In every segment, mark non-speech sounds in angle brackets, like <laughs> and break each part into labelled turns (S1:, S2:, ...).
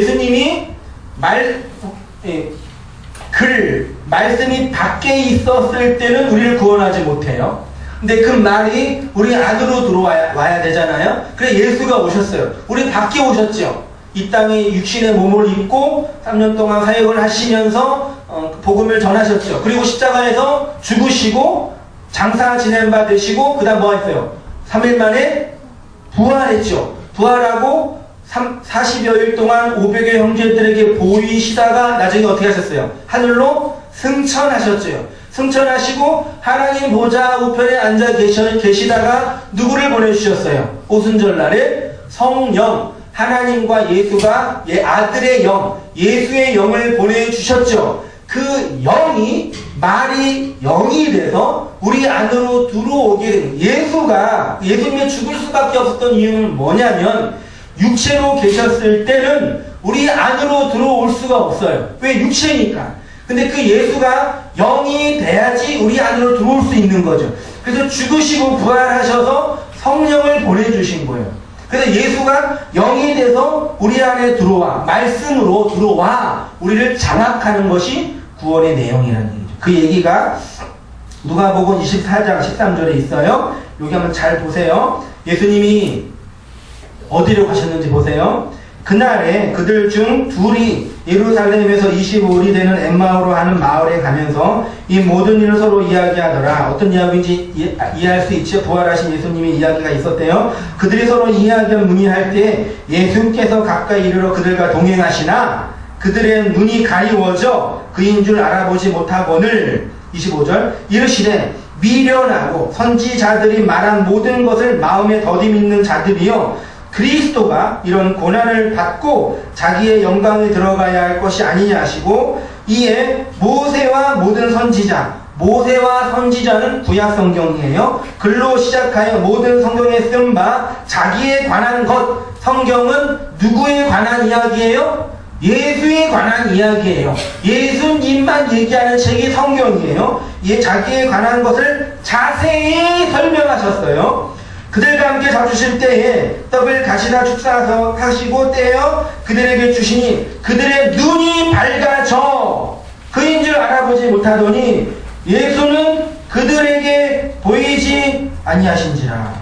S1: 예수님이 말, 예, 글, 말씀이 밖에 있었을 때는 우리를 구원하지 못해요. 근데 그 말이 우리 안으로 들어와야 와야 되잖아요. 그래 예수가 오셨어요. 우리 밖에 오셨죠. 이 땅에 육신의 몸을 입고 3년 동안 사역을 하시면서 어, 복음을 전하셨죠. 그리고 십자가에서 죽으시고 장사 되시고 그다음 뭐 했어요? 3일 만에 부활했죠. 부활하고 3, 40여일 동안 500의 형제들에게 보이시다가 나중에 어떻게 하셨어요? 하늘로 승천하셨죠. 승천하시고 하나님 보좌 우편에 앉아 계시다가 누구를 보내주셨어요? 오순절날에 성령 하나님과 예수가 예, 아들의 영 예수의 영을 보내주셨죠. 그 영이 말이 영이 돼서 우리 안으로 들어오게 된 예수가 예수님이 죽을 수밖에 없었던 이유는 뭐냐면 육체로 계셨을 때는 우리 안으로 들어올 수가 없어요. 왜 육체니까. 근데 그 예수가 영이 돼야지 우리 안으로 들어올 수 있는 거죠. 그래서 죽으시고 부활하셔서 성령을 보내주신 거예요. 그래서 예수가 영이 돼서 우리 안에 들어와 말씀으로 들어와 우리를 장악하는 것이 구원의 내용이라는 얘기죠. 그 얘기가 누가복음 24장 13절에 있어요. 여기 한번 잘 보세요. 예수님이 어디로 가셨는지 보세요. 그날에 그들 중 둘이 예루살렘에서 25일이 되는 엠마오로 하는 마을에 가면서 이 모든 일을 서로 이야기하더라. 어떤 이야기인지 이- 아, 이해할 수 있죠. 부활하신 예수님의 이야기가 있었대요. 그들이 서로 이야기를 문의할 때 예수께서 가까이 이르러 그들과 동행하시나 그들의 눈이 가리워져 그인 줄 알아보지 못하거늘 25절 이르시되 미련하고 선지자들이 말한 모든 것을 마음에 더디 믿는 자들이요 그리스도가 이런 고난을 받고 자기의 영광에 들어가야 할 것이 아니냐 하시고 이에 모세와 모든 선지자 모세와 선지자는 구약 성경이에요. 글로 시작하여 모든 성경에 쓴 바 자기에 관한 것 성경은 누구에 관한 이야기예요? 예수에 관한 이야기예요. 예수님만 얘기하는 책이 성경이에요. 예, 자기에 관한 것을 자세히 설명하셨어요. 그들과 함께 잡수실 때에 떡을 가시나 축사하서 하시고 떼어 그들에게 주시니 그들의 눈이 밝아져. 그인 줄 알아보지 못하더니 예수는 그들에게 보이지 아니하신지라.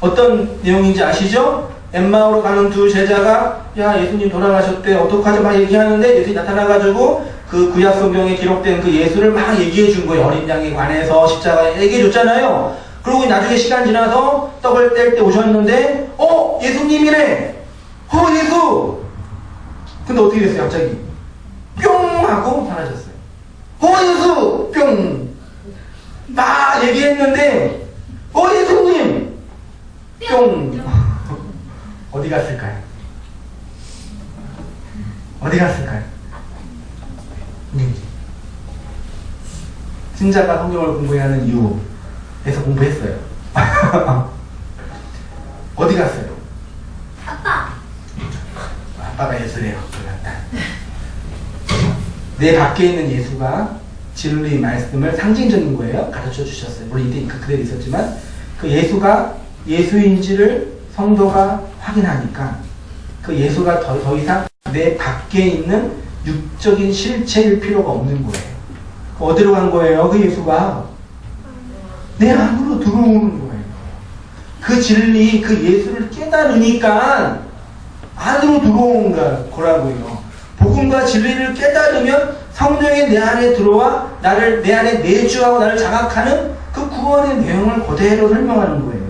S1: 어떤 내용인지 아시죠? 엠마오로 가는 두 제자가 야 예수님 돌아가셨대. 어떡하죠 막 얘기하는데 예수님이 나타나가지고 그 구약 성경에 기록된 그 예수를 막 얘기해 준 거예요. 어린 양에 관해서 십자가에. 얘기해 줬잖아요 그리고 나중에 시간 지나서 떡을 뗄 때 오셨는데 어 예수님이네 어 예수! 근데 어떻게 됐어요 갑자기? 뿅! 하고 사라졌어요. 어 예수! 뿅막 얘기했는데 어 예수님! 뿅! <laughs> 어디 갔을까요? 어디 갔을까요? 음. 신자가 성경을 공부해야 하는 이유 에서 공부했어요. <laughs> 어디 갔어요?
S2: 아빠.
S1: 아빠가 예수래요. 그렇다. 내 밖에 있는 예수가 진리 말씀을 상징적인 거예요. 가르쳐 주셨어요. 물론 이때 그 그대로 있었지만 그 예수가 예수인지를 성도가 확인하니까 그 예수가 더, 더 이상 내 밖에 있는 육적인 실체일 필요가 없는 거예요. 그 어디로 간 거예요? 그 예수가 내 안으로 들어오는 거예요. 그 진리, 그 예수를 깨달으니까 안으로 들어온 거- 거라고요. 복음과 진리를 깨달으면 성령이 내 안에 들어와 나를 내 안에 내주하고 나를 장악하는 그 구원의 내용을 그대로 설명하는 거예요.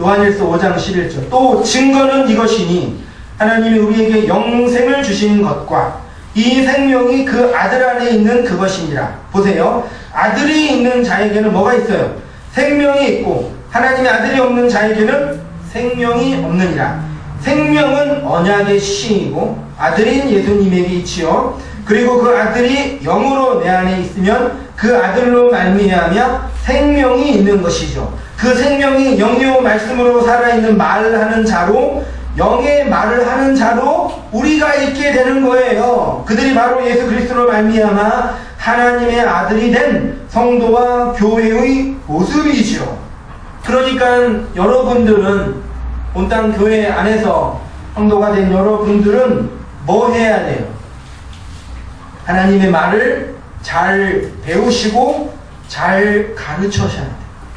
S1: 요한일서 5장 11절 또 증거는 이것이니 하나님이 우리에게 영생을 주신 것과 이 생명이 그 아들 안에 있는 그것이니라 보세요. 아들이 있는 자에게는 뭐가 있어요? 생명이 있고 하나님의 아들이 없는 자에게는 생명이 없느니라. 생명은 언약의 시이고 아들인 예수님에게 있지요. 그리고 그 아들이 영으로 내 안에 있으면 그 아들로 말미암아 생명이 있는 것이죠. 그 생명이 영요 말씀으로 살아있는 말을 하는 자로 영의 말을 하는 자로 우리가 있게 되는 거예요. 그들이 바로 예수 그리스도로 말미암아 하나님의 아들이 된 성도와 교회의 모습이죠. 그러니까 여러분들은 온땅 교회 안에서 성도가 된 여러분들은 뭐 해야 돼요? 하나님의 말을 잘 배우시고 잘 가르쳐셔야 돼요.